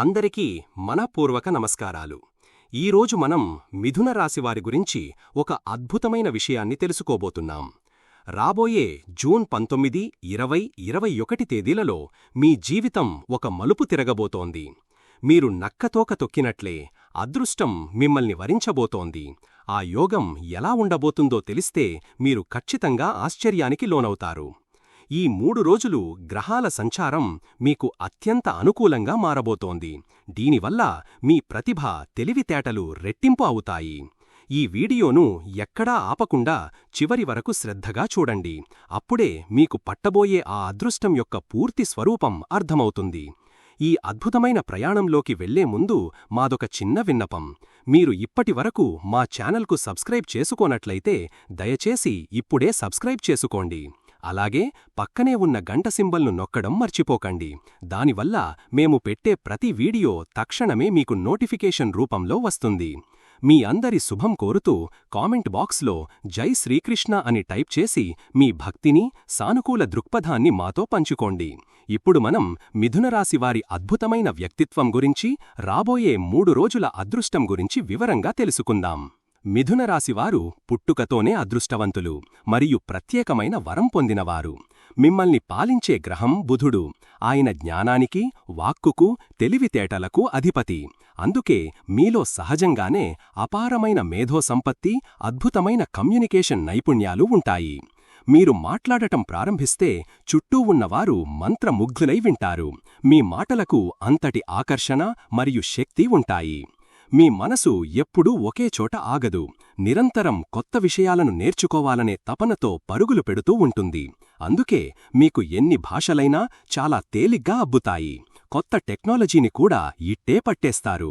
అందరికీ మనపూర్వక నమస్కారాలు. ఈరోజు మనం మిథున రాశివారి గురించి ఒక అద్భుతమైన విషయాన్ని తెలుసుకోబోతున్నాం. రాబోయే జూన్ పంతొమ్మిది ఇరవై ఇరవై ఒకటి తేదీలలో మీ జీవితం ఒక మలుపు తిరగబోతోంది. మీరు నక్కతోక తొక్కినట్లే అదృష్టం మిమ్మల్ని వరించబోతోంది. ఆ యోగం ఎలా ఉండబోతుందో తెలిస్తే మీరు ఖచ్చితంగా ఆశ్చర్యానికి లోనవుతారు. ఈ మూడు రోజులు గ్రహాల సంచారం మీకు అత్యంత అనుకూలంగా మారబోతోంది. దీనివల్ల మీ ప్రతిభ తెలివితేటలు రెట్టింపు అవుతాయి. ఈ వీడియోను ఎక్కడా ఆపకుండా చివరి వరకు శ్రద్ధగా చూడండి. అప్పుడే మీకు పట్టబోయే ఆ అదృష్టం యొక్క పూర్తి స్వరూపం అర్థమవుతుంది. ఈ అద్భుతమైన ప్రయాణంలోకి వెళ్ళే ముందు మాదొక చిన్న విన్నపం. మీరు ఇప్పటివరకు మా ఛానల్కు సబ్స్క్రైబ్ చేసుకోనట్లయితే దయచేసి ఇప్పుడే సబ్స్క్రైబ్ చేసుకోండి. అలాగే పక్కనే ఉన్న గంట సింబల్ను నొక్కడం మర్చిపోకండి. దానివల్ల మేము పెట్టే ప్రతి వీడియో తక్షణమే మీకు నోటిఫికేషన్ రూపంలో వస్తుంది. మీ అందరి శుభం కోరుతూ కామెంట్ బాక్స్లో జై శ్రీకృష్ణ అని టైప్ చేసి మీ భక్తిని సానుకూల దృక్పథాన్ని మాతో పంచుకోండి. ఇప్పుడు మనం మిథునరాశివారి అద్భుతమైన వ్యక్తిత్వం గురించి రాబోయే మూడు రోజుల అదృష్టం గురించి వివరంగా తెలుసుకుందాం. మిథున రాశివారు పుట్టుకతోనే అదృష్టవంతులు మరియు ప్రత్యేకమైన వరం పొందినవారు. మిమ్మల్ని పాలించే గ్రహం బుధుడు. ఆయన జ్ఞానానికి వాక్కుకు తెలివితేటలకు అధిపతి. అందుకే మీలో సహజంగానే అపారమైన మేధో సంపత్తి అద్భుతమైన కమ్యూనికేషన్ నైపుణ్యాలు ఉంటాయి. మీరు మాట్లాడటం ప్రారంభిస్తే చుట్టూ ఉన్నవారు మంత్రముగ్ధులై వింటారు. మీ మాటలకు అంతటి ఆకర్షణ మరియు శక్తి ఉంటాయి. మీ మనసు ఎప్పుడూ ఒకే చోట ఆగదు. నిరంతరం కొత్త విషయాలను నేర్చుకోవాలనే తపనతో పరుగులు పెడుతూ ఉంటుంది. అందుకే మీకు ఎన్ని భాషలైనా చాలా తేలిగ్గా అబ్బుతాయి. కొత్త టెక్నాలజీని కూడా ఇట్టే పట్టేస్తారు.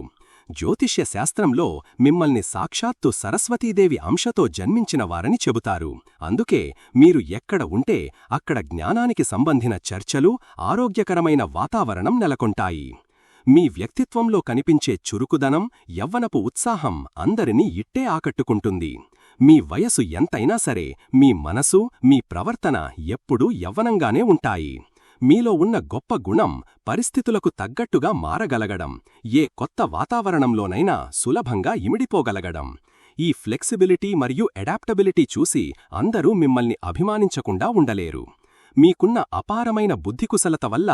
జ్యోతిష్య శాస్త్రంలో మిమ్మల్ని సాక్షాత్తు సరస్వతీదేవి అంశతో జన్మించిన వారని చెబుతారు. అందుకే మీరు ఎక్కడ ఉంటే అక్కడ జ్ఞానానికి సంబంధిన చర్చలు ఆరోగ్యకరమైన వాతావరణం నెలకొంటాయి. మీ వ్యక్తిత్వంలో కనిపించే చురుకుదనం యవ్వనపు ఉత్సాహం అందరినీ ఇట్టే ఆకట్టుకుంటుంది. మీ వయసు ఎంతైనా సరే మీ మనసు మీ ప్రవర్తన ఎప్పుడూ యవ్వనంగానే ఉంటాయి. మీలో ఉన్న గొప్ప గుణం పరిస్థితులకు తగ్గట్టుగా మారగలగడం ఏ కొత్త వాతావరణంలోనైనా సులభంగా ఇమిడిపోగలగడం. ఈ ఫ్లెక్సిబిలిటీ మరియు అడాప్టబిలిటీ చూసి అందరూ మిమ్మల్ని అభిమానించకుండా ఉండలేరు. మీకున్న అపారమైన బుద్ధికుశలత వల్ల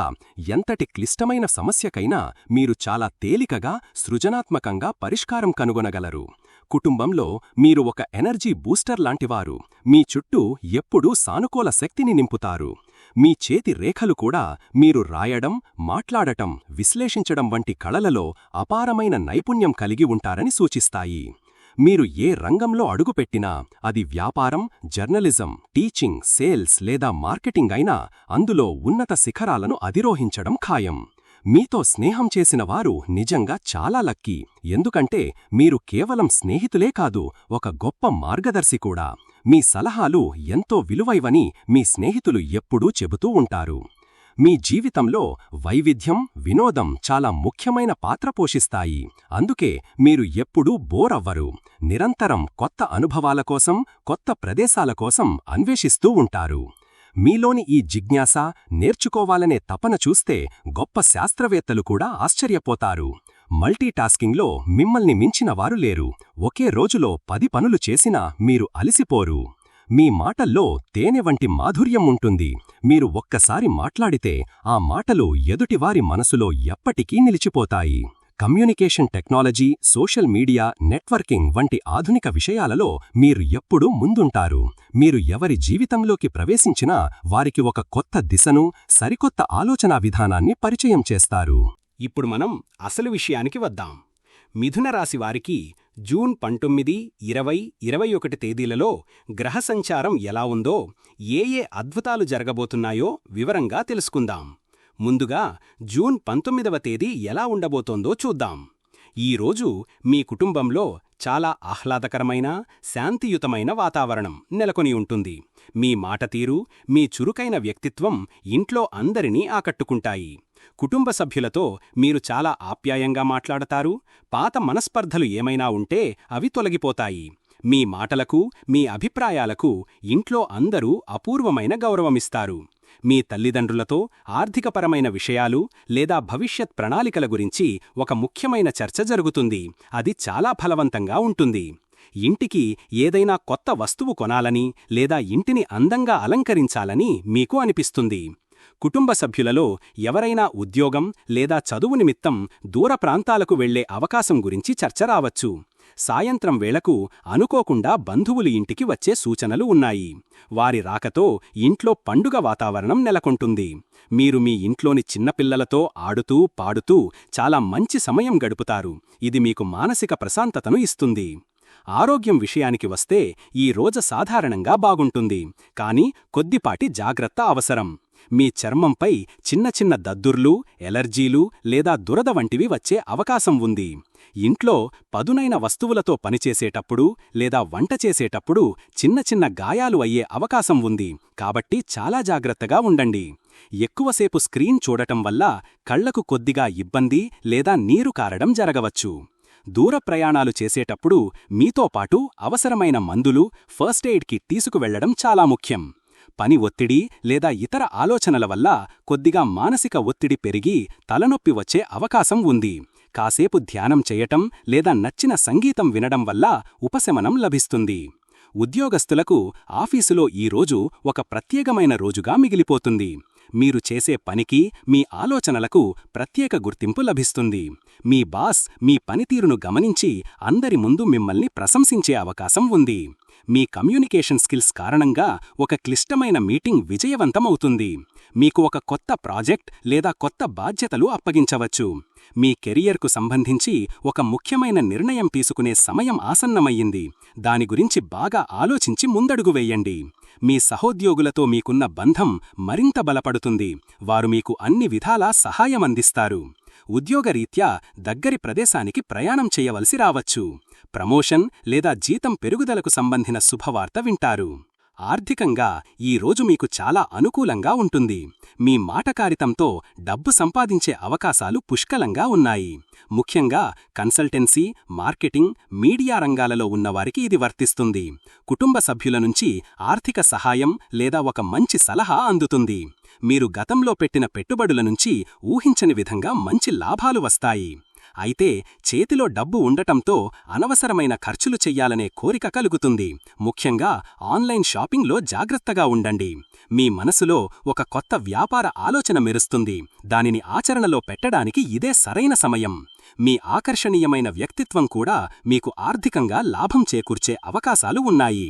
ఎంతటి క్లిష్టమైన సమస్యకైనా మీరు చాలా తేలికగా సృజనాత్మకంగా పరిష్కారం కనుగొనగలరు. కుటుంబంలో మీరు ఒక ఎనర్జీ బూస్టర్ లాంటివారు. మీ చుట్టూ ఎప్పుడూ సానుకూల శక్తిని నింపుతారు. మీ చేతి రేఖలు కూడా మీరు రాయడం మాట్లాడటం విశ్లేషించడం వంటి కళలలో అపారమైన నైపుణ్యం కలిగి ఉంటారని సూచిస్తాయి. మీరు ఏ రంగంలో అడుగుపెట్టినా అది వ్యాపారం జర్నలిజం టీచింగ్ సేల్స్ లేదా మార్కెటింగ్ అయినా అందులో ఉన్నత శిఖరాలను అధిరోహించడం ఖాయం. మీతో స్నేహం చేసిన వారు నిజంగా చాలా లక్కీ. ఎందుకంటే మీరు కేవలం స్నేహితులే కాదు ఒక గొప్ప మార్గదర్శి కూడా. మీ సలహాలు ఎంతో విలువైవని మీ స్నేహితులు ఎప్పుడూ చెబుతూ ఉంటారు. మీ జీవితంలో వైవిధ్యం వినోదం చాలా ముఖ్యమైన పాత్ర పోషిస్తాయి. అందుకే మీరు ఎప్పుడూ బోరవ్వరు. నిరంతరం కొత్త అనుభవాల కోసం కొత్త ప్రదేశాల కోసం అన్వేషిస్తూ ఉంటారు. మీలోని ఈ జిజ్ఞాస నేర్చుకోవాలనే తపన చూస్తే గొప్ప శాస్త్రవేత్తలు కూడా ఆశ్చర్యపోతారు. మల్టీటాస్కింగ్లో మిమ్మల్ని మించినవారు లేరు. ఒకే రోజులో పది పనులు చేసినా మీరు అలిసిపోరు. మీ మాటల్లో తేనె వంటి మాధుర్యం ఉంటుంది. మీరు ఒక్కసారి మాట్లాడితే ఆ మాటలు ఎదుటివారి మనసులో ఎప్పటికీ నిలిచిపోతాయి. Communication technology social media networking వంటి ఆధునిక విషయాలలో మీరు ఎప్పుడూ ముందుంటారు. మీరు ఎవరి జీవితంలోకి ప్రవేశించినా వారికి ఒక కొత్త దిశను సరికొత్త ఆలోచనా విధానాన్ని పరిచయం చేస్తారు. ఇప్పుడు మనం అసలు విషయానికి వద్దాం. మిథున రాశి వారికి జూన్ పంతొమ్మిది ఇరవై ఇరవై ఒకటి తేదీలలో గ్రహ సంచారం ఎలా ఉందో ఏ ఏ అద్భుతాలు జరగబోతున్నాయో వివరంగా తెలుసుకుందాం. ముందుగా జూన్ పంతొమ్మిదవ తేదీ ఎలా ఉండబోతోందో చూద్దాం. ఈరోజు మీ కుటుంబంలో చాలా ఆహ్లాదకరమైన శాంతియుతమైన వాతావరణం నెలకొని ఉంటుంది. మీ మాట తీరు మీ చురుకైన వ్యక్తిత్వం ఇంట్లో అందరినీ ఆకట్టుకుంటాయి. కుటుంబ సభ్యులతో మీరు చాలా ఆప్యాయంగా మాట్లాడతారు పాత మనస్పర్ధలు ఏమైనా ఉంటే అవి తొలగిపోతాయి. మీ మాటలకు మీ అభిప్రాయాలకు ఇంట్లో అందరూ అపూర్వమైన గౌరవమిస్తారు. మీ తల్లిదండ్రులతో ఆర్థికపరమైన విషయాలు లేదా భవిష్యత్ ప్రణాళికల గురించి ఒక ముఖ్యమైన చర్చ జరుగుతుంది. అది చాలా ఫలవంతంగా ఉంటుంది. ఇంటికి ఏదైనా కొత్త వస్తువు కొనాలని లేదా ఇంటిని అందంగా అలంకరించాలని మీకు అనిపిస్తుంది. కుటుంబ సభ్యులలో ఎవరైనా ఉద్యోగం లేదా చదువు నిమిత్తం దూర ప్రాంతాలకు వెళ్ళే అవకాశం గురించి చర్చ రావచ్చు. సాయంత్రం వేళకు అనుకోకుండా బంధువులు ఇంటికి వచ్చే సూచనలు ఉన్నాయి. వారి రాకతో ఇంట్లో పండుగ వాతావరణం నెలకొంటుంది. మీరు మీ ఇంట్లోని చిన్నపిల్లలతో ఆడుతూ పాడుతూ చాలా మంచి సమయం గడుపుతారు. ఇది మీకు మానసిక ప్రశాంతతను ఇస్తుంది. ఆరోగ్యం విషయానికి వస్తే ఈ రోజు సాధారణంగా బాగుంటుంది. కాని కొద్దిపాటి జాగ్రత్త అవసరం. మీ చర్మంపై చిన్న చిన్న దద్దుర్లు ఎలర్జీలు లేదా దురద వంటివి వచ్చే అవకాశం ఉంది. ఇంట్లో పదునైన వస్తువులతో పనిచేసేటప్పుడు లేదా వంట చేసేటప్పుడు చిన్న చిన్న గాయాలు అయ్యే అవకాశం ఉంది. కాబట్టి చాలా జాగ్రత్తగా ఉండండి. ఎక్కువసేపు స్క్రీన్ చూడటం వల్ల కళ్ళకు కొద్దిగా ఇబ్బంది లేదా నీరు కారడం జరగవచ్చు. దూర ప్రయాణాలు చేసేటప్పుడు మీతో పాటు అవసరమైన మందులు ఫస్ట్ ఎయిడ్ కిట్ తీసుకువెళ్ళడం చాలా ముఖ్యం. పని ఒత్తిడి లేదా ఇతర ఆలోచనల వల్ల కొద్దిగా మానసిక ఒత్తిడి పెరిగి తలనొప్పి వచ్చే అవకాశం ఉంది. కాసేపు ధ్యానం చేయటం లేదా నచ్చిన సంగీతం వినడం వల్ల ఉపశమనం లభిస్తుంది. ఉద్యోగస్తులకు ఆఫీసులో ఈరోజు ఒక ప్రత్యేకమైన రోజుగా మిగిలిపోతుంది. మీరు చేసే పనికి మీ ఆలోచనలకు ప్రత్యేక గుర్తింపు లభిస్తుంది. మీ బాస్ మీ పనితీరును గమనించి అందరి ముందు మిమ్మల్ని ప్రశంసించే అవకాశం ఉంది. మీ కమ్యూనికేషన్ స్కిల్స్ కారణంగా ఒక క్లిష్టమైన మీటింగ్ విజయవంతమవుతుంది. మీకు ఒక కొత్త ప్రాజెక్ట్ లేదా కొత్త బాధ్యతలు అప్పగించవచ్చు. మీ కెరియర్కు సంబంధించి ఒక ముఖ్యమైన నిర్ణయం తీసుకునే సమయం ఆసన్నమయ్యింది. దాని గురించి బాగా ఆలోచించి ముందడుగు వేయండి. మీ సహోద్యోగులతో మీకున్న బంధం మరింత బలపడుతుంది. వారు మీకు అన్ని విధాలా సహాయమందిస్తారు ఉద్యోగరీత్యా దగ్గరి ప్రదేశానికి ప్రయాణం చేయవలసి రావచ్చు. ప్రమోషన్ లేదా జీతం పెరుగుదలకు సంబంధిన శుభవార్త వింటారు. ఆర్థికంగా ఈ రోజు మీకు చాలా అనుకూలంగా ఉంటుంది. మీ మాటకారితంతో డబ్బు సంపాదించే అవకాశాలు పుష్కలంగా ఉన్నాయి. ముఖ్యంగా కన్సల్టెన్సీ మార్కెటింగ్ మీడియా రంగాలలో ఉన్నవారికి ఇది వర్తిస్తుంది. కుటుంబ సభ్యుల నుంచి ఆర్థిక సహాయం లేదా ఒక మంచి సలహా అందుతుంది. మీరు గతంలో పెట్టిన పెట్టుబడుల నుంచి ఊహించని విధంగా మంచి లాభాలు వస్తాయి. అయితే చేతిలో డబ్బు ఉండటంతో అనవసరమైన ఖర్చులు చెయ్యాలనే కోరిక కలుగుతుంది. ముఖ్యంగా ఆన్లైన్ షాపింగ్లో జాగ్రత్తగా ఉండండి. మీ మనసులో ఒక కొత్త వ్యాపార ఆలోచన మెరుస్తుంది. దానిని ఆచరణలో పెట్టడానికి ఇదే సరైన సమయం. మీ ఆకర్షణీయమైన వ్యక్తిత్వం కూడా మీకు ఆర్థికంగా లాభం చేకూర్చే అవకాశాలు ఉన్నాయి.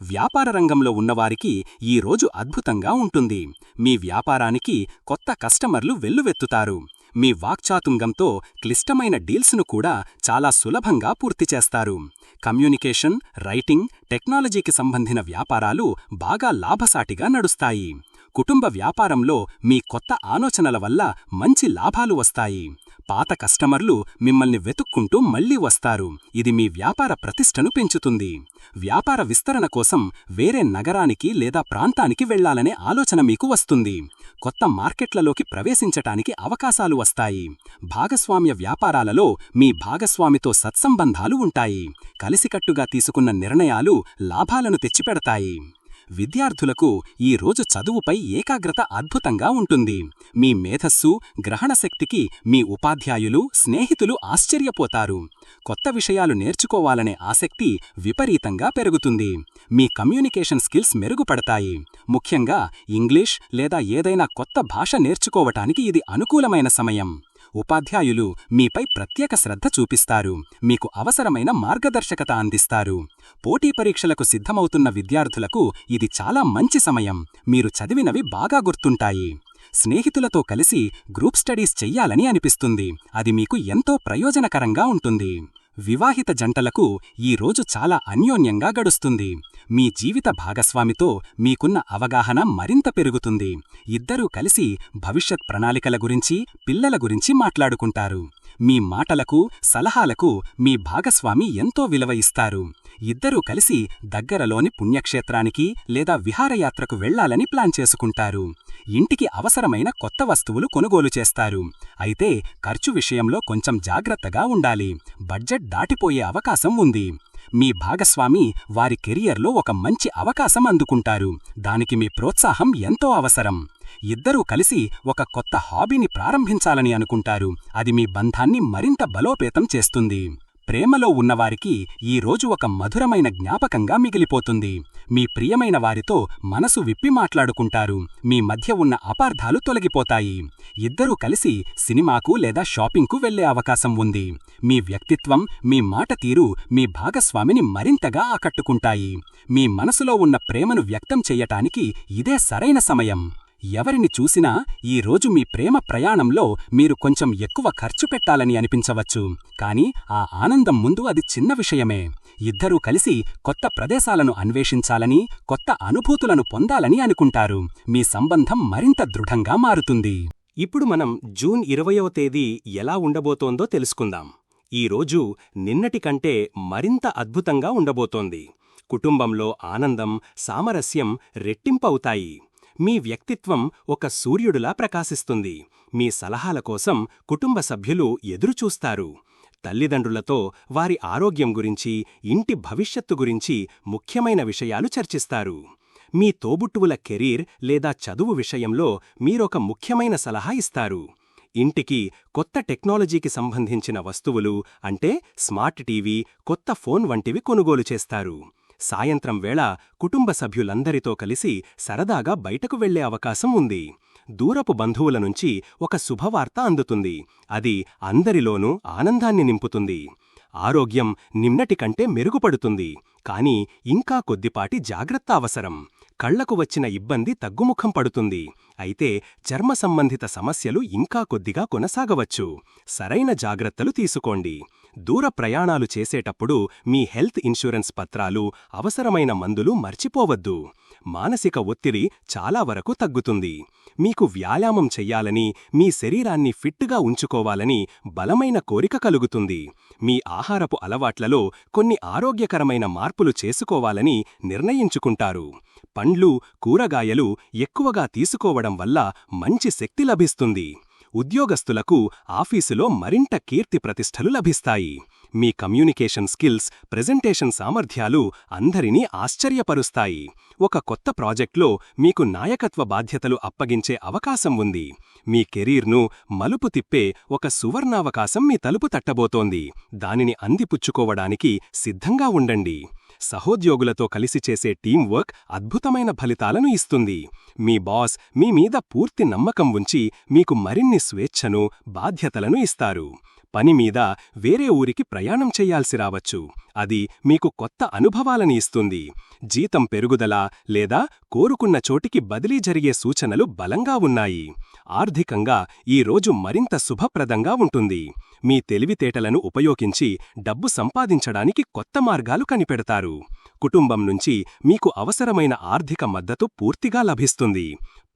వ్యాపార రంగంలో ఉన్నవారికి ఈ రోజు అద్భుతంగా ఉంటుంది. మీ వ్యాపారానికి కొత్త కస్టమర్లు వెల్లువెత్తుతారు. మీ వాక్చాతుంగంతో క్లిష్టమైన డీల్స్ను కూడా చాలా సులభంగా పూర్తి చేస్తారు. కమ్యూనికేషన్ రైటింగ్ టెక్నాలజీకి సంబంధిన వ్యాపారాలు బాగా లాభసాటిగా నడుస్తాయి. కుటుంబ వ్యాపారంలో మీ కొత్త ఆలోచనల వల్ల మంచి లాభాలు వస్తాయి. పాత కస్టమర్లు మిమ్మల్ని వెతుక్కుంటూ మళ్ళీ వస్తారు. ఇది మీ వ్యాపార ప్రతిష్టను పెంచుతుంది. వ్యాపార విస్తరణ కోసం వేరే నగరానికి లేదా ప్రాంతానికి వెళ్ళాలనే ఆలోచన మీకు వస్తుంది. కొత్త మార్కెట్లలోకి ప్రవేశించటానికి అవకాశాలు వస్తాయి. భాగస్వామ్య వ్యాపారాలలో మీ భాగస్వామితో సత్సంబంధాలు ఉంటాయి. కలిసికట్టుగా తీసుకున్న నిర్ణయాలు లాభాలను తెచ్చిపెడతాయి. విద్యార్థులకు ఈ రోజు చదువుపై ఏకాగ్రత అద్భుతంగా ఉంటుంది. మీ మేధస్సు గ్రహణశక్తికి మీ ఉపాధ్యాయులు స్నేహితులు ఆశ్చర్యపోతారు. కొత్త విషయాలు నేర్చుకోవాలనే ఆసక్తి విపరీతంగా పెరుగుతుంది. మీ కమ్యూనికేషన్ స్కిల్స్ మెరుగుపడతాయి. ముఖ్యంగా ఇంగ్లీష్ లేదా ఏదైనా కొత్త భాష నేర్చుకోవటానికి ఇది అనుకూలమైన సమయం. ఉపాధ్యాయులు మీపై ప్రత్యేక శ్రద్ధ చూపిస్తారు. మీకు అవసరమైన మార్గదర్శకత అందిస్తారు. పోటీ పరీక్షలకు సిద్ధమవుతున్న విద్యార్థులకు ఇది చాలా మంచి సమయం. మీరు చదివినవి బాగా గుర్తుంటాయి. స్నేహితులతో కలిసి గ్రూప్ స్టడీస్ చెయ్యాలని అనిపిస్తుంది. అది మీకు ఎంతో ప్రయోజనకరంగా ఉంటుంది. వివాహిత జంటలకు ఈ రోజు చాలా అన్యోన్యంగా గడుస్తుంది. మీ జీవిత భాగస్వామితో మీకున్న అవగాహన మరింత పెరుగుతుంది. ఇద్దరూ కలిసి భవిష్యత్ ప్రణాళికల గురించి పిల్లల గురించి మాట్లాడుకుంటారు. మీ మాటలకు సలహాలకు మీ భాగస్వామి ఎంతో విలువ ఇస్తారు. ఇద్దరూ కలిసి దగ్గరలోని పుణ్యక్షేత్రానికి లేదా విహారయాత్రకు వెళ్ళాలని ప్లాన్ చేసుకుంటారు. ఇంటికి అవసరమైన కొత్త వస్తువులు కొనుగోలు చేస్తారు. అయితే ఖర్చు విషయంలో కొంచెం జాగ్రత్తగా ఉండాలి. బడ్జెట్ దాటిపోయే అవకాశం ఉంది. మీ భాగస్వామి వారి కెరియర్లో ఒక మంచి అవకాశం అందుకుంటారు. దానికి మీ ప్రోత్సాహం ఎంతో అవసరం. ఇద్దరూ కలిసి ఒక కొత్త హాబీని ప్రారంభించాలని అనుకుంటారు. అది మీ బంధాన్ని మరింత బలోపేతం చేస్తుంది. ప్రేమలో ఉన్నవారికి ఈ రోజు ఒక మధురమైన జ్ఞాపకంగా మిగిలిపోతుంది. మీ ప్రియమైన వారితో మనసు విప్పి మాట్లాడుకుంటారు. మీ మధ్య ఉన్న అపార్థాలు తొలగిపోతాయి. ఇద్దరూ కలిసి సినిమాకు లేదా షాపింగ్కు వెళ్ళే అవకాశం ఉంది. మీ వ్యక్తిత్వం మీ మాట తీరు మీ భాగస్వామిని మరింతగా ఆకట్టుకుంటాయి. మీ మనసులో ఉన్న ప్రేమను వ్యక్తం చెయ్యటానికి ఇదే సరైన సమయం. ఎవరిని చూసినా ఈ రోజు మీ ప్రేమ ప్రయాణంలో మీరు కొంచెం ఎక్కువ ఖర్చు పెట్టాలని అనిపించవచ్చు. కాని ఆ ఆనందం ముందు అది చిన్న విషయమే. ఇద్దరూ కలిసి కొత్త ప్రదేశాలను అన్వేషించాలని కొత్త అనుభూతులను పొందాలని అనుకుంటారు. మీ సంబంధం మరింత దృఢంగా మారుతుంది. ఇప్పుడు మనం జూన్ ఇరవయవ తేదీ ఎలా ఉండబోతోందో తెలుసుకుందాం. ఈ రోజు నిన్నటి కంటే మరింత అద్భుతంగా ఉండబోతోంది. కుటుంబంలో ఆనందం సామరస్యం రెట్టింపవుతాయి. మీ వ్యక్తిత్వం ఒక సూర్యుడులా ప్రకాశిస్తుంది. మీ సలహాల కోసం కుటుంబ సభ్యులు ఎదురుచూస్తారు తల్లిదండ్రులతో వారి ఆరోగ్యం గురించి ఇంటి భవిష్యత్తు గురించి ముఖ్యమైన విషయాలు చర్చిస్తారు. మీ తోబుట్టువుల కెరీర్ లేదా చదువు విషయంలో మీరొక ముఖ్యమైన సలహా ఇస్తారు. ఇంటికి కొత్త టెక్నాలజీకి సంబంధించిన వస్తువులు అంటే స్మార్ట్ టీవీ కొత్త ఫోన్ వంటివి కొనుగోలు చేస్తారు. సాయంత్రం వేళ కుటుంబ సభ్యులందరితో కలిసి సరదాగా బయటకు వెళ్ళే అవకాశం ఉంది. దూరపు బంధువుల నుంచి ఒక శుభవార్త అందుతుంది. అది అందరిలోనూ ఆనందాన్ని నింపుతుంది. ఆరోగ్యం నిన్నటి కంటే మెరుగుపడుతుంది. కాని ఇంకా కొద్దిపాటి జాగ్రత్త అవసరం. కళ్ళకు వచ్చిన ఇబ్బంది తగ్గుముఖం పడుతుంది. అయితే చర్మ సంబంధిత సమస్యలు ఇంకా కొద్దిగా కొనసాగవచ్చు. సరైన జాగ్రత్తలు తీసుకోండి. దూర ప్రయాణాలు చేసేటప్పుడు మీ హెల్త్ ఇన్సూరెన్స్ పత్రాలు అవసరమైన మందులు మర్చిపోవద్దు. మానసిక ఒత్తిడి చాలా వరకు తగ్గుతుంది. మీకు వ్యాయామం చెయ్యాలని మీ శరీరాన్ని ఫిట్గా ఉంచుకోవాలని బలమైన కోరిక కలుగుతుంది. మీ ఆహారపు అలవాట్లలో కొన్ని ఆరోగ్యకరమైన మార్పులు చేసుకోవాలని నిర్ణయించుకుంటారు. పండ్లు కూరగాయలు ఎక్కువగా తీసుకోవడం వల్ల మంచి శక్తి లభిస్తుంది. ఉద్యోగస్తులకు ఆఫీసులో మరింత కీర్తి ప్రతిష్టలు లభిస్తాయి. మీ కమ్యూనికేషన్ స్కిల్స్ ప్రెజెంటేషన్ సామర్థ్యాలు అందరినీ ఆశ్చర్యపరుస్తాయి. ఒక కొత్త ప్రాజెక్ట్లో మీకు నాయకత్వ బాధ్యతలు అప్పగించే అవకాశం ఉంది. మీ కెరీర్ను మలుపు తిప్పే ఒక సువర్ణావకాశం మీ తలుపు తట్టబోతోంది. దానిని అందిపుచ్చుకోవడానికి సిద్ధంగా ఉండండి. సహోద్యోగులతో కలిసి చేసే టీం వర్క్ అద్భుతమైన ఫలితాలను ఇస్తుంది. మీ బాస్ మీ మీద పూర్తి నమ్మకం ఉంచి మీకు మరిన్ని స్వేచ్ఛను బాధ్యతలను ఇస్తారు. పని మీద వేరే ఊరికి ప్రయాణం చెయ్యాల్సి రావచ్చు. అది మీకు కొత్త అనుభవాలని ఇస్తుంది. జీతం పెరుగుదల లేదా కోరుకున్న చోటికి బదిలీ జరిగే సూచనలు బలంగా ఉన్నాయి. ఆర్థికంగా ఈ రోజు మరింత శుభప్రదంగా ఉంటుంది. మీ తెలివితేటలను ఉపయోగించి డబ్బు సంపాదించడానికి కొత్త మార్గాలు కనిపెడతారు. కుటుంబం నుంచి మీకు అవసరమైన ఆర్థిక మద్దతు పూర్తిగా లభిస్తుంది.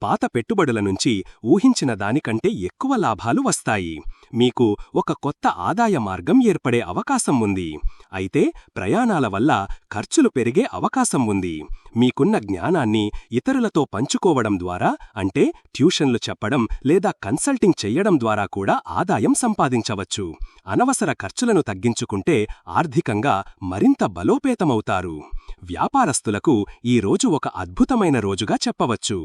పాత పెట్టుబడుల నుంచి ఊహించిన దానికంటే ఎక్కువ లాభాలు వస్తాయి. మీకు ఒక కొత్త ఆదాయ మార్గం ఏర్పడే అవకాశం ఉంది. అయితే ప్రయాణాల వల్ల ఖర్చులు పెరిగే అవకాశం ఉంది. మీకున్న జ్ఞానాన్ని ఇతరులతో పంచుకోవడం ద్వారా అంటే ట్యూషన్లు చెప్పడం లేదా కన్సల్టింగ్ చెయ్యడం ద్వారా కూడా ఆదాయం సంపాదించవచ్చు. అనవసర ఖర్చులను తగ్గించుకుంటే ఆర్థికంగా మరింత బలోపేతమవుతారు. వ్యాపారస్తులకు ఈ రోజు ఒక అద్భుతమైన రోజుగా చెప్పవచ్చు.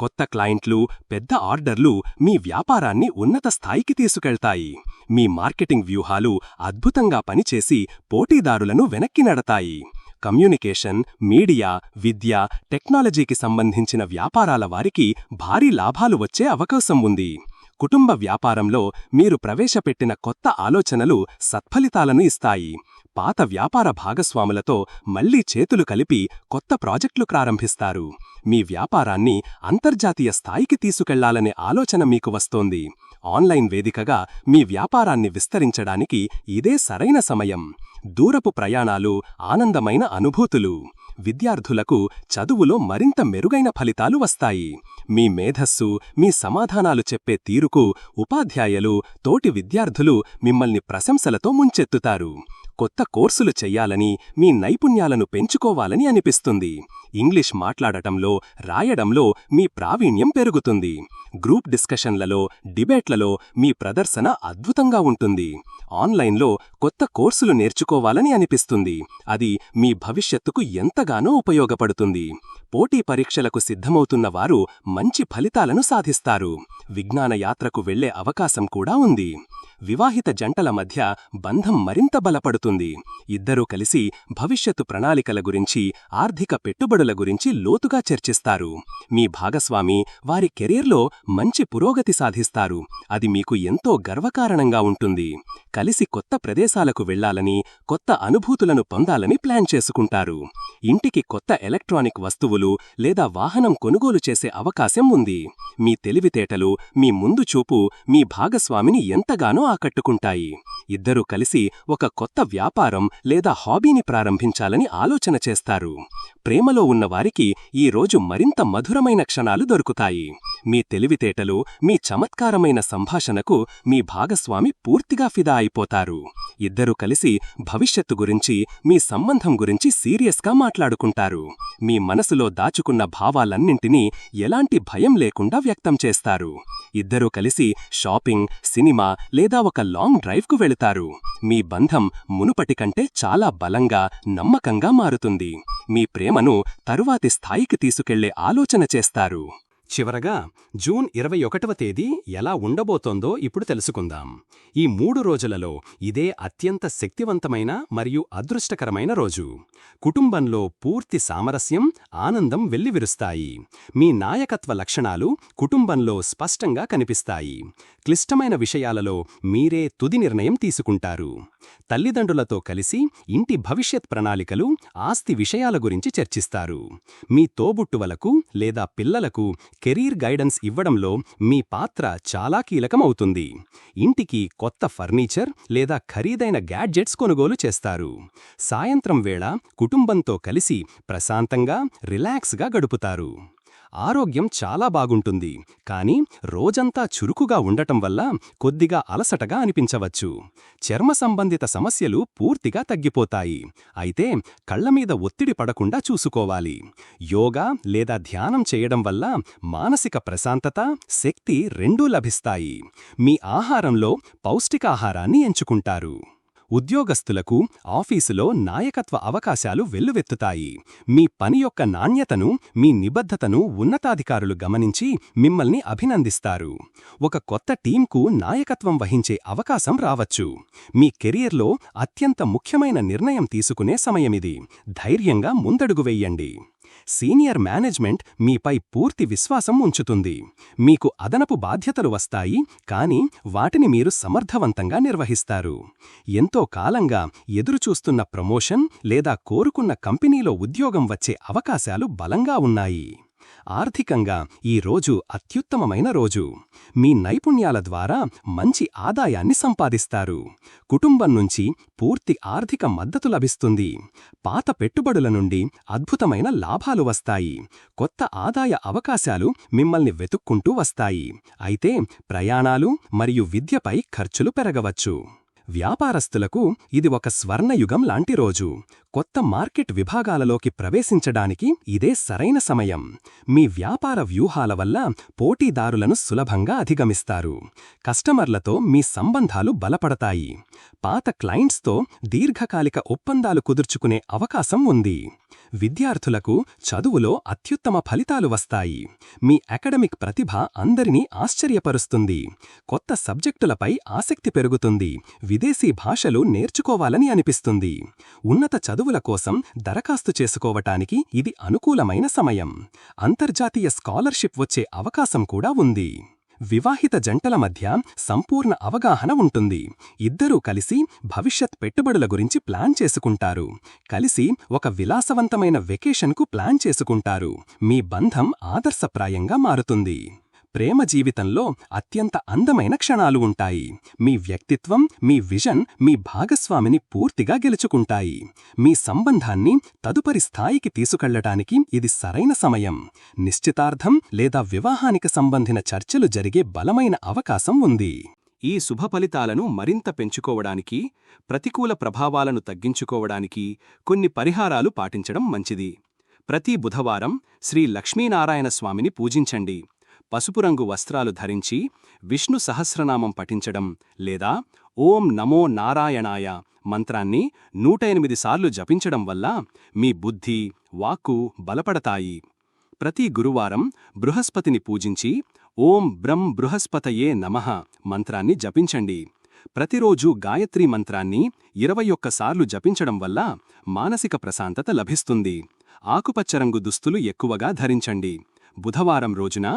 కొత్త క్లయింట్లు పెద్ద ఆర్డర్లు మీ వ్యాపారాన్ని ఉన్నత స్థాయికి తీసుకెళ్తాయి. మీ మార్కెటింగ్ వ్యూహాలు అద్భుతంగా పనిచేసి పోటీదారులను వెనక్కి నడతాయి. కమ్యూనికేషన్ మీడియా విద్య టెక్నాలజీకి సంబంధించిన వ్యాపారాల వారికి భారీ లాభాలు వచ్చే అవకాశం ఉంది. కుటుంబ వ్యాపారంలో మీరు ప్రవేశపెట్టిన కొత్త ఆలోచనలు సత్ఫలితాలను ఇస్తాయి. పాత వ్యాపార భాగస్వాములతో మళ్ళీ చేతులు కలిపి కొత్త ప్రాజెక్టులు ప్రారంభిస్తారు. మీ వ్యాపారాన్ని అంతర్జాతీయ స్థాయికి తీసుకెళ్ళాలనే ఆలోచన మీకు వస్తోంది. ఆన్లైన్ వేదికగా మీ వ్యాపారాన్ని విస్తరించడానికి ఇదే సరైన సమయం. దూరపు ప్రయాణాలు ఆనందమైన అనుభూతులు. విద్యార్థులకు చదువులో మరింత మెరుగైన ఫలితాలు వస్తాయి. మీ మేధస్సు మీ సమాధానాలు చెప్పే తీరుకు ఉపాధ్యాయులు తోటి విద్యార్థులు మిమ్మల్ని ప్రశంసలతో ముంచెత్తుతారు. కొత్త కోర్సులు చెయ్యాలని మీ నైపుణ్యాలను పెంచుకోవాలని అనిపిస్తుంది. ఇంగ్లీష్ మాట్లాడటంలో రాయడంలో మీ ప్రావీణ్యం పెరుగుతుంది. గ్రూప్ డిస్కషన్లలో డిబేట్లలో మీ ప్రదర్శన అద్భుతంగా ఉంటుంది. ఆన్లైన్లో కొత్త కోర్సులు నేర్చుకో నేర్చుకోవాలని అనిపిస్తుంది. అది మీ భవిష్యత్తుకు ఎంతగానో ఉపయోగపడుతుంది. పోటీ పరీక్షలకు సిద్ధమవుతున్న వారు మంచి ఫలితాలను సాధిస్తారు. విజ్ఞాన యాత్రకు వెళ్ళే అవకాశం కూడా ఉంది. వివాహిత జంటల మధ్య బంధం మరింత బలపడుతుంది. ఇద్దరూ కలిసి భవిష్యత్తు ప్రణాళికల గురించి ఆర్థిక పెట్టుబడుల గురించి లోతుగా చర్చిస్తారు. మీ భాగస్వామి వారి కెరీర్లో మంచి పురోగతి సాధిస్తారు. అది మీకు ఎంతో గర్వకారణంగా ఉంటుంది. కలిసి కొత్త ప్రదేశాలకు వెళ్ళాలని కొత్త అనుభూతులను పొందాలని ప్లాన్ చేసుకుంటారు. ఇంటికి కొత్త ఎలక్ట్రానిక్ వస్తువులు లేదా వాహనం కొనుగోలు చేసే అవకాశం ఉంది. మీ తెలివితేటలు మీ ముందు చూపు మీ భాగస్వామిని ఎంతగానో ఆకట్టుకుంటాయి. ఇద్దరూ కలిసి ఒక కొత్త వ్యాపారం లేదా హాబీని ప్రారంభించాలని ఆలోచన చేస్తారు. ప్రేమలో ఉన్నవారికి ఈ రోజు మరింత మధురమైన క్షణాలు దొరుకుతాయి. మీ తెలివితేటలు మీ చమత్కారమైన సంభాషణకు మీ భాగస్వామి పూర్తిగా ఫిదా అయిపోతారు. ఇద్దరూ కలిసి భవిష్యత్తు గురించి మీ సంబంధం గురించి సీరియస్గా మాట్లాడుకుంటారు. మీ మనసులో దాచుకున్న భావాలన్నింటినీ ఎలాంటి భయం లేకుండా వ్యక్తం చేస్తారు. ఇద్దరూ కలిసి షాపింగ్ సినిమా లేదా ఒక లాంగ్ డ్రైవ్కు వెళుతారు. మీ బంధం మునుపటి కంటే చాలా బలంగా నమ్మకంగా మారుతుంది. మీ ప్రేమ ప్రేమను తరువాతి స్థాయికి తీసుకెళ్ళే ఆలోచన చేస్తారు. చివరగా జూన్ ఇరవై ఒకటవ తేదీ ఎలా ఉండబోతోందో ఇప్పుడు తెలుసుకుందాం. ఈ మూడు రోజులలో ఇదే అత్యంత శక్తివంతమైన మరియు అదృష్టకరమైన రోజు. కుటుంబంలో పూర్తి సామరస్యం ఆనందం వెల్లివిరుస్తాయి. మీ నాయకత్వ లక్షణాలు కుటుంబంలో స్పష్టంగా కనిపిస్తాయి. క్లిష్టమైన విషయాలలో మీరే తుది నిర్ణయం తీసుకుంటారు. తల్లిదండ్రులతో కలిసి ఇంటి భవిష్యత్ ప్రణాళికలు ఆస్తి విషయాల గురించి చర్చిస్తారు. మీ తోబుట్టువలకు లేదా పిల్లలకు కెరీర్ గైడెన్స్ ఇవ్వడంలో మీ పాత్ర చాలా కీలకమవుతుంది. ఇంటికి కొత్త ఫర్నిచర్ లేదా ఖరీదైన గ్యాడ్జెట్స్ కొనుగోలు చేస్తారు. సాయంత్రం వేళ కుటుంబంతో కలిసి ప్రశాంతంగా రిలాక్స్గా గడుపుతారు. ఆరోగ్యం చాలా బాగుంటుంది. కానీ రోజంతా చురుకుగా ఉండటం వల్ల కొద్దిగా అలసటగా అనిపించవచ్చు. చర్మ సంబంధిత సమస్యలు పూర్తిగా తగ్గిపోతాయి. అయితే కళ్ళమీద ఒత్తిడి పడకుండా చూసుకోవాలి. యోగా లేదా ధ్యానం చేయడం వల్ల మానసిక ప్రశాంతత శక్తి రెండూ లభిస్తాయి. మీ ఆహారంలో పౌష్టికాహారాన్ని ఎంచుకుంటారు. ఉద్యోగస్తులకు ఆఫీసులో నాయకత్వ అవకాశాలు వెల్లువెత్తుతాయి. మీ పని యొక్క నాణ్యతను మీ నిబద్ధతను ఉన్నతాధికారులు గమనించి మిమ్మల్ని అభినందిస్తారు. ఒక కొత్త టీంకు నాయకత్వం వహించే అవకాశం రావచ్చు. మీ కెరియర్లో అత్యంత ముఖ్యమైన నిర్ణయం తీసుకునే సమయమిది. ధైర్యంగా ముందడుగు వెయ్యండి సీనియర్ మేనేజ్మెంట్ మీపై పూర్తి విశ్వాసం ఉంచుతుంది. మీకు అదనపు బాధ్యతలు వస్తాయి కానీ వాటిని మీరు సమర్థవంతంగా నిర్వహిస్తారు. ఎంతో కాలంగా ఎదురుచూస్తున్న ప్రమోషన్ లేదా కోరుకున్న కంపెనీలో ఉద్యోగం వచ్చే అవకాశాలు బలంగా ఉన్నాయి. ఆర్థికంగా ఈ రోజు అత్యుత్తమమైన రోజు. మీ నైపుణ్యాల ద్వారా మంచి ఆదాయాన్ని సంపాదిస్తారు. కుటుంబం నుంచి పూర్తి ఆర్థిక మద్దతు లభిస్తుంది. పాత పెట్టుబడుల నుండి అద్భుతమైన లాభాలు వస్తాయి. కొత్త ఆదాయ అవకాశాలు మిమ్మల్ని వెతుక్కుంటూ వస్తాయి. అయితే ప్రయాణాలు మరియు విద్యపై ఖర్చులు పెరగవచ్చు. వ్యాపారస్తులకు ఇది ఒక స్వర్ణయుగం లాంటి రోజు. కొత్త మార్కెట్ విభాగాలలోకి ప్రవేశించడానికి ఇదే సరైన సమయం. మీ వ్యాపార వ్యూహాల వల్ల పోటీదారులను సులభంగా అధిగమిస్తారు. కస్టమర్లతో మీ సంబంధాలు బలపడతాయి. పాత క్లయింట్స్తో దీర్ఘకాలిక ఒప్పందాలు కుదుర్చుకునే అవకాశం ఉంది. విద్యార్థులకు చదువులో అత్యుత్తమ ఫలితాలు వస్తాయి. మీ అకాడమిక్ ప్రతిభ అందరినీ ఆశ్చర్యపరుస్తుంది. కొత్త సబ్జెక్టులపై ఆసక్తి పెరుగుతుంది. విదేశీ భాషలు నేర్చుకోవాలని అనిపిస్తుంది. ఉన్నత చదువుల కోసం దరఖాస్తు చేసుకోవటానికి ఇది అనుకూలమైన సమయం. అంతర్జాతీయ స్కాలర్షిప్ వచ్చే అవకాశం కూడా ఉంది. వివాహిత జంటల మధ్య సంపూర్ణ అవగాహన ఉంటుంది. ఇద్దరూ కలిసి భవిష్యత్ పెట్టుబడుల గురించి ప్లాన్ చేసుకుంటారు. కలిసి ఒక విలాసవంతమైన వెకేషన్కు ప్లాన్ చేసుకుంటారు. మీ బంధం ఆదర్శప్రాయంగా మారుతుంది. ప్రేమ జీవితంలో అత్యంత అందమైన క్షణాలు ఉంటాయి. మీ వ్యక్తిత్వం మీ విజన్ మీ భాగస్వామిని పూర్తిగా గెలుచుకుంటాయి. మీ సంబంధాన్ని తదుపరి స్థాయికి తీసుకెళ్ళటానికి ఇది సరైన సమయం. నిశ్చితార్థం లేదా వివాహానికి సంబంధిన చర్చలు జరిగే బలమైన అవకాశం ఉంది. ఈ శుభ ఫలితాలను మరింత పెంచుకోవడానికి ప్రతికూల ప్రభావాలను తగ్గించుకోవడానికి కొన్ని పరిహారాలు పాటించడం మంచిది. ప్రతి బుధవారం శ్రీ లక్ష్మీనారాయణ స్వామిని పూజించండి. పసుపు రంగు వస్త్రాలు ధరించి విష్ణు సహస్రనామం పఠించడం లేదా ఓం నమో నారాయణాయ మంత్రాన్ని నూట ఎనిమిది సార్లు జపించడం వల్ల మీ బుద్ధి వాక్కు బలపడతాయి. ప్రతి గురువారం బృహస్పతిని పూజించి ఓం బ్రం బృహస్పతయే నమః మంత్రాన్ని జపించండి. ప్రతిరోజూ గాయత్రీ మంత్రాన్ని ఇరవై ఒక్కసార్లు జపించడం వల్ల మానసిక ప్రశాంతత లభిస్తుంది. ఆకుపచ్చ రంగు దుస్తులు ఎక్కువగా ధరించండి. బుధవారం రోజున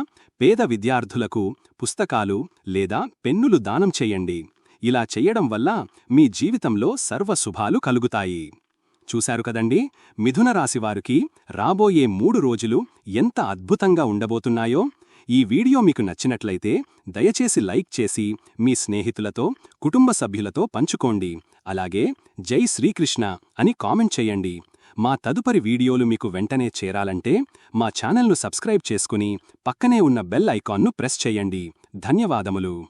పేద విద్యార్థులకు పుస్తకాలు లేదా పెన్నులు దానం చేయండి. ఇలా చెయ్యడం వల్ల మీ జీవితంలో సర్వశుభాలు కలుగుతాయి. చూశారు కదండి? మిథున రాశివారికి రాబోయే మూడు రోజులు ఎంత అద్భుతంగా ఉండబోతున్నాయో? ఈ వీడియో మీకు నచ్చినట్లయితే దయచేసి లైక్ చేసి మీ స్నేహితులతో కుటుంబ సభ్యులతో పంచుకోండి. అలాగే జై శ్రీకృష్ణ అని కామెంట్ చేయండి. మా తదుపరి వీడియోలు మీకు వెంటనే చేరాలంటే మా ఛానల్ను సబ్స్క్రైబ్ చేసుకుని పక్కనే ఉన్న బెల్ ఐకాన్ను ప్రెస్ చేయండి. ధన్యవాదములు.